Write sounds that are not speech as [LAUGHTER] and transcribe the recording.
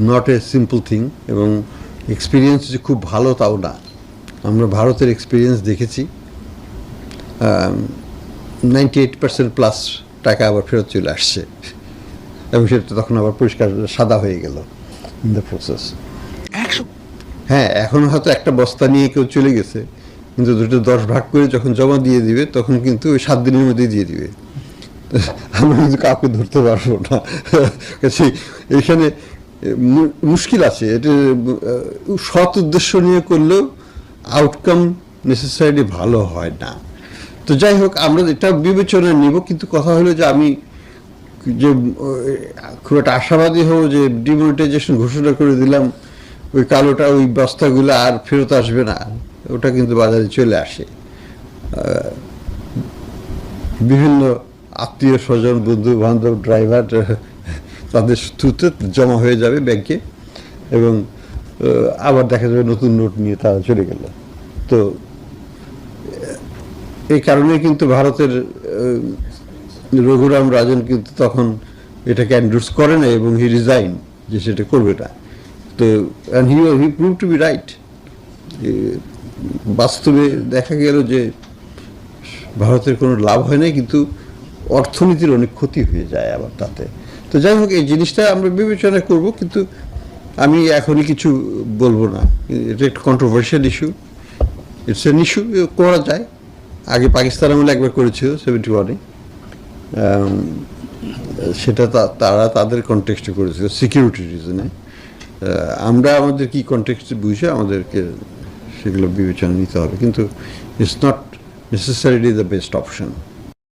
Not a simple thing এবং experience যে খুব ভালো তাও না। আমরা ভারতের এক্সপিরিয়েন্স দেখেছি। নাইনটি এইট পার্সেন্ট প্লাস টাকা আবার ফেরত চলে আসছে। এবং সেটা তখন আবার পরিষ্কার সাদা হয়ে গেল ইন দ্য প্রসেস হ্যাঁ এখন হয়তো একটা বস্তা নিয়ে কেউ চলে গেছে কিন্তু দুটো দশ ভাগ করে যখন জমা দিয়ে দিবে তখন কিন্তু ওই সাত দিনের মধ্যেই দিয়ে দিবে। আমরা কিন্তু কাউকে ধরতে পারব না। [LAUGHS] এখানে মুশকিল আছে। এটা সৎ উদ্দেশ্য নিয়ে করলেও আউটকাম নেসেসারিলি ভালো হয় না। তো যাই হোক, আমরা এটা বিবেচনায় নিব, কিন্তু কথা হলো যে আমি যে খুব একটা আশাবাদী হব যে ডিমনিটাইজেশন ঘোষণা করে দিলাম, ওই কালোটা, ওই বস্তাগুলো আর ফেরত আসবে না। ওটা কিন্তু বাজারে চলে আসে। বিভিন্ন আত্মীয় স্বজন বন্ধু বান্ধব ড্রাইভার তাদের থ্রুতে জমা হয়ে যাবে ব্যাংকে এবং আবার দেখা যাবে নতুন নোট নিয়ে তারা চলে গেল। তো এই কারণে কিন্তু ভারতের রঘুরাম রাজন কিন্তু তখন এটাকে অ্যান্ডোর্স করে না এবং হি রিজাইন যে সেটা করবে না। তো he he prove to be right বাস্তবে দেখা গেল যে ভারতের কোনো লাভ হয় না কিন্তু অর্থনীতির অনেক ক্ষতি হয়ে যায় আবার তাতে। তো যাই হোক, এই জিনিসটা আমরা বিবেচনা করব, কিন্তু আমি এখনই কিছু বলব না। এটা একটা controversial issue it's an issue করা যায়। আগে পাকিস্তান আমলে একবার করেছিল সেভেন্টি ওয়ানে সেটা তারা তাদের কনটেক্সটে করেছিল সিকিউরিটি রিজনে আমরা আমাদের কি কনটেক্সট বুঝে আমাদেরকে সেগুলো বিবেচনা নিতে হবে। কিন্তু it's not necessarily the best option